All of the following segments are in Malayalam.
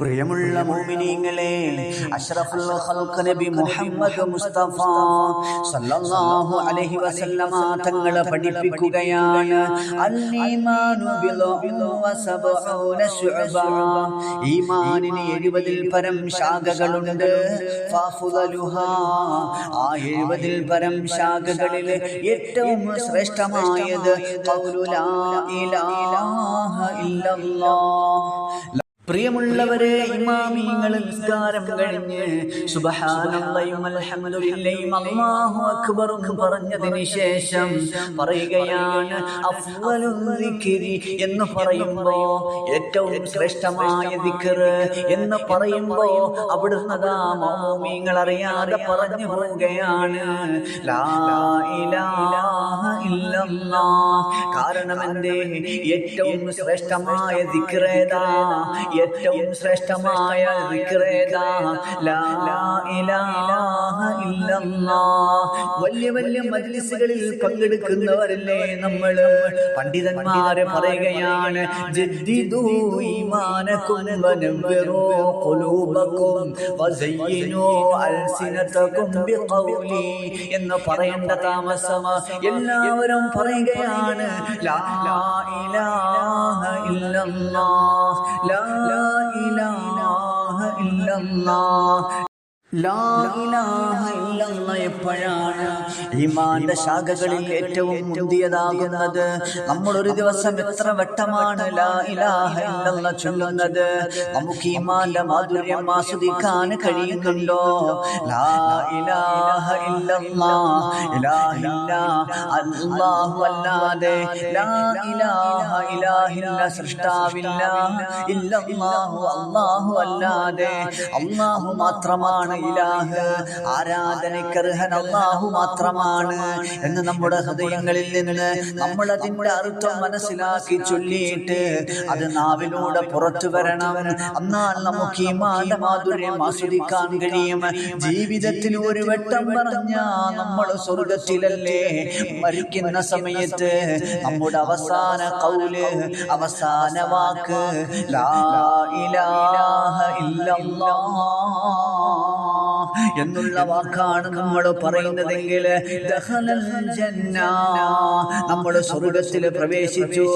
പ്രിയമുള്ള മോമിനിങ്ങളെ അഷ്റഫുൽ ഖൽഖ് നബി മുഹമ്മദ് മുസ്തഫ സല്ലല്ലാഹു അലൈഹി വസല്ലമ തങ്ങളെ പഠിപ്പിക്കുകയാണ്. അൽ ഈമാനു ബിളഉ വസബഊന ശുഅബ ഈമാനിന് 70 ൽ പരം ശാഖകളുണ്ട്. ഫഫുദലുഹാ ആ 70 ൽ പരം ശാഖകളിൽ ഏറ്റവും ശ്രേഷ്ഠമായത് ഖൗലു ലാ ഇലാഹ ഇല്ലല്ലാഹ് പ്രിയമുള്ളവരെ ഇമാമിങ്ങൾ നിസ്കാരം കഴിഞ്ഞ് സുബ്ഹാനല്ലാഹും അൽഹംദുലില്ലാഹും അല്ലാഹു അക്ബറും പറഞ്ഞതിന് ശേഷം പറയുകയാണ് അഫ്വലുൽ ദിക്രി എന്ന് പറയുമ്പോ ഏറ്റവും ശ്രേഷ്ഠമായ ദിക്ർ എന്ന് പറയുമ്പോ അവിടുന്ന് മൗമീങ്ങൾ അറിയാതെ പറഞ്ഞു പോവുകയാണ്. കാരണം എന്റെ ഏറ്റവും ശ്രേഷ്ഠമായ ദിക്റേതാ. ഏറ്റവും ശ്രേഷ്ഠമായ വലിയ വലിയ മജ്ലിസുകളിൽ പങ്കെടുക്കുന്നവരല്ലേ നമ്മൾ പണ്ഡിതന്മാരെ പറയുകയാണ് എന്ന് പറയേണ്ട താമസം എല്ലാവരും പറയുകയാണ് ലാ ഇലാഹ ഇല്ലല്ലാഹ് ലാ ഇലാഹ ഇല്ലല്ലാഹ് ലാ ഇലാഹ ഇല്ലല്ലാഹ് എപ്പോഴാണ് ഈമാന്റെ ശാഖകളിൽ ഏറ്റവും മുന്തിയതാകുന്നത്? നമ്മൾ ഒരു ദിവസം എത്ര വട്ടമാണ് ചൊല്ലുന്നത്? നമുക്ക് ഈമാന്റെ മാധുര്യം ആസ്വദിക്കാൻ കഴിയുന്നുണ്ടോ? അല്ലാഹു അല്ലാതെ സൃഷ്ടാവില്ല ഇല്ലല്ലാഹു അല്ലാഹു അല്ലാതെ. അല്ലാഹു മാത്രമാണ് ഇലാഹ്. ആരാധനക്കർഹൻ അള്ളാഹു മാത്രമാണ് എന്ന് നമ്മുടെ ഹൃദയങ്ങളിൽ നിന്ന് നമ്മൾ അതിന്റെ അർത്ഥം മനസ്സിലാക്കി ചൊല്ലിയിട്ട് അത് നാവിലൂടെ പുറത്തു വരണം. എന്നാൽ നമുക്ക് ഈ മാല മാധുര്യം ആസ്വദിക്കാൻ കഴിയും. ജീവിതത്തിൽ ഒരു വെട്ടം പറഞ്ഞ നമ്മൾ സ്വർഗത്തിലല്ലേ മരിക്കുന്ന സമയത്ത് നമ്മുടെ അവസാന കൗൽ അവസാന വാക്ക് ലാ ഇലാഹ ഇല്ലല്ലാഹ് എന്നുള്ള വാക്കാണ് നമ്മൾ പറയുന്നതെങ്കിൽ നമ്മൾ സ്വർഗത്തിൽ പ്രവേശിച്ചു.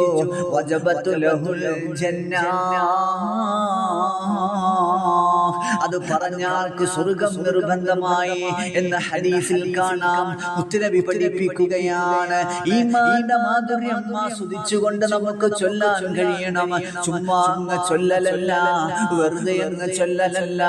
അത് പറഞ്ഞാൽക്ക് സ്വർഗം നിർബന്ധമായി എന്ന ഹദീസിൽ കാണാം. ഉത്തരവി പഠിപ്പിക്കുകയാണ്. ഈ മാധുര്യം ആസ്വദിച്ചുകൊണ്ട് നമുക്ക് ചൊല്ലാൻ കഴിയണം. ചുമ്മാ ചൊല്ലലല്ല വെറുതെ അങ്ങ് ചൊല്ലലല്ല.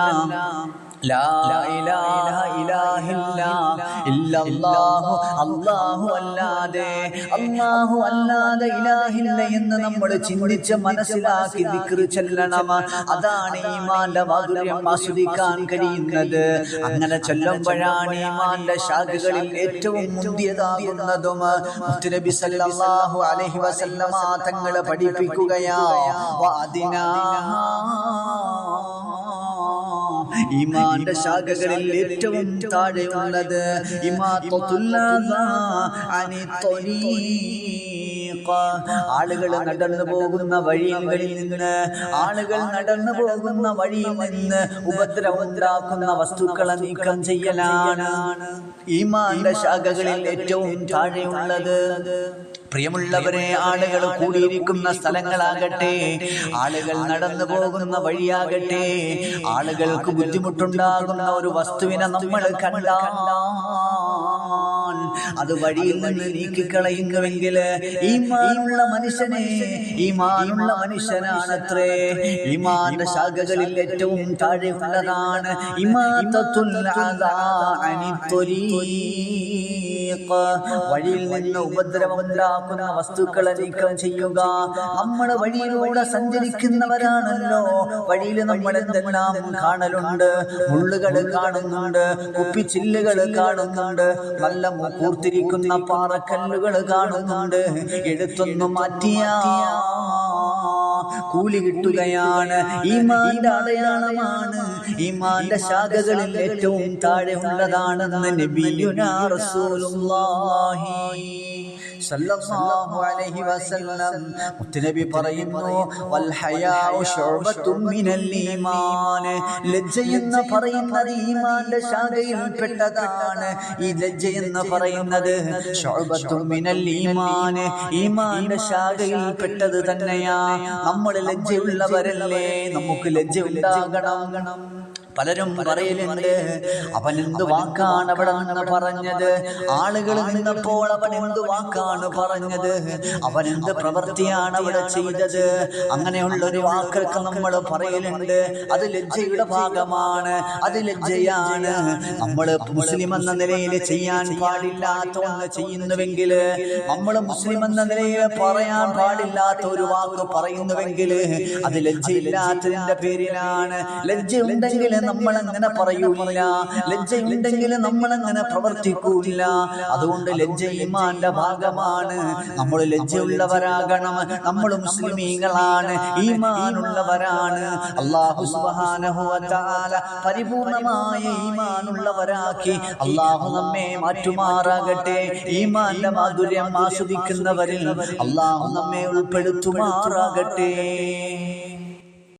അല്ലാഹു അല്ലാതെ അല്ലാഹു അല്ലാതെ ഇലാഹില്ല എന്ന് നമ്മൾ ചിന്തിച്ച് മനസ്സിലാക്കി ദിക്ർ ചെല്ലണം. അതാണ് ഈമാന്റെ മാധുര്യം ആസ്വദിക്കാൻ കഴിയുന്നത്. അങ്ങനെ ചൊല്ലുമ്പോഴാണ് ഈമാന്റെ ശാഖകളിൽ ഏറ്റവും മുന്തിയതാകുന്നതും. മുത്തുനബി സല്ലല്ലാഹു അലൈഹി വസല്ലമ തങ്ങളെ പഠിപ്പിക്കുകയാ. വാദിനാ ഈമാന്റെ ശാഖകളിൽ ഏറ്റവും താഴെയുള്ളത് ആളുകൾ നടന്നു പോകുന്ന വഴികളിൽ നിന്ന് ആളുകൾ നടന്നു പോകുന്ന വഴിയിൽ നിന്ന് ഉപദ്രവമുണ്ടാക്കുന്ന വസ്തുക്കളെ നീക്കം ചെയ്യലാണ്. ഈമാന്റെ ശാഖകളിൽ ഏറ്റവും താഴെയുള്ളത് പ്രിയമുള്ളവരെ ആളുകൾ കൂടിയിരിക്കുന്ന സ്ഥലങ്ങളാകട്ടെ ആളുകൾ നടന്നു പോകുന്ന വഴിയാകട്ടെ ആളുകൾക്ക് ബുദ്ധിമുട്ടുണ്ടാകുന്ന ഒരു വസ്തുവിനെ നമ്മൾ കണ്ടാൽ അത് വഴിയിൽ നിന്ന് നീക്കിക്കളയുന്നുവെങ്കിൽ ഈ മാനുള്ള മനുഷ്യനെ ഈ മാനുള്ള മനുഷ്യനാണത്രേ. ഈമാന്റെ ശാഖകളിൽ ഏറ്റവും താഴെ ഉള്ളതാണ് ഇമാത്തത്തുൽ വഴിയിൽ നിന്ന് ഉപദ്രവമുണ്ടാക്കുന്ന വസ്തുക്കളെ നീക്കം ചെയ്യുക. നമ്മൾ വഴിയിലൂടെ സഞ്ചരിക്കുന്നവരാണല്ലോ. വഴിയിൽ നമ്മൾ എന്തെല്ലാം കാണലുണ്ട്? മുള്ളുകൾ കാണുന്നുണ്ട്. കുപ്പിച്ചില്ലുകൾ കാണുന്നുണ്ട്. നല്ല കൂർത്തിരിക്കുന്ന പാറക്കല്ലുകൾ കാണുന്നുണ്ട്. എഴുത്തൊന്നും മാറ്റിയ. കൂലി കിട്ടുകയാണ്. ഈമാന്റെ അടയാളമാണ്. ഈമാന്റെ ശാഖകളിൽ ഏറ്റവും താഴെ ഉള്ളതാണെന്ന് നബിയുനാ റസൂലുള്ളാഹി. സല്ലല്ലാഹു അലൈഹി വസല്ലം. മുത്തുനബി പറയുന്നു വൽ ഹയാഉ ശുഅബത്തും മിനൽ ഈമാൻ ലജ്ജ എന്ന് പറയുന്നത് ഈമാന്റെ ശാഖയിൽപ്പെട്ടതാണ്. ഈ ലജ്ജ എന്ന് പറയുന്നത് ശുഅബത്തും മിനൽ ഈമാൻ ഈമാന്റെ ശാഖയിൽപ്പെട്ടത് തന്നെയാ. നമ്മൾ ലജ്ജയുള്ളവരല്ലേ? നമുക്ക് ലജ്ജ ഉണ്ടാകണം പലരും പറയലുണ്ട് അവൻ എന്ത് വാക്കാണ് അവിടെ നിന്ന് പറഞ്ഞത്? ആളുകൾ നിന്നപ്പോൾ അവൻ എന്ത് വാക്കാണ് പറഞ്ഞത്? അവൻ എന്ത് പ്രവൃത്തിയാണ് അവിടെ ചെയ്തത്? അങ്ങനെയുള്ള ഒരു വാക്കൊക്കെ നമ്മൾ പറയലുണ്ട്. അത് ലജ്ജയുടെ ഭാഗമാണ്. അത് ലജ്ജയാണ്. നമ്മൾ മുസ്ലിം എന്ന നിലയിൽ ചെയ്യാൻ പാടില്ലാത്ത ഒന്ന് ചെയ്യുന്നുവെങ്കിൽ നമ്മൾ മുസ്ലിം എന്ന നിലയിൽ പറയാൻ പാടില്ലാത്ത ഒരു വാക്ക് പറയുന്നുവെങ്കിൽ അത് ലജ്ജയില്ലാത്തതിന്റെ പേരിലാണ്. ലജ്ജ ഉണ്ടെങ്കിൽ നമ്മൾ അങ്ങനെ പറയൂല? ലജ്ജ ഉണ്ടെങ്കിൽ നമ്മൾ അങ്ങനെ പ്രവർത്തിക്കൂല? അതുകൊണ്ട് ലജ്ജ ഈമാന്റെ ഭാഗമാണ്. നമ്മൾ ലജ്ജയുള്ളവരാകണം. നമ്മൾ മുസ്ലിമീങ്ങളാണ്. ഈമാനുള്ളവരാണ്. അള്ളാഹു തആല പരിപൂർണമായ ഈമാനുള്ളവരാക്കി. അള്ളാഹു നമ്മെ മാറ്റുമാറാകട്ടെ. ഈമാന്റെ മാധുര്യം ആസ്വദിക്കുന്നവരിൽ അള്ളാഹു നമ്മെ ഉൾപ്പെടുത്തുമാറാകട്ടെ.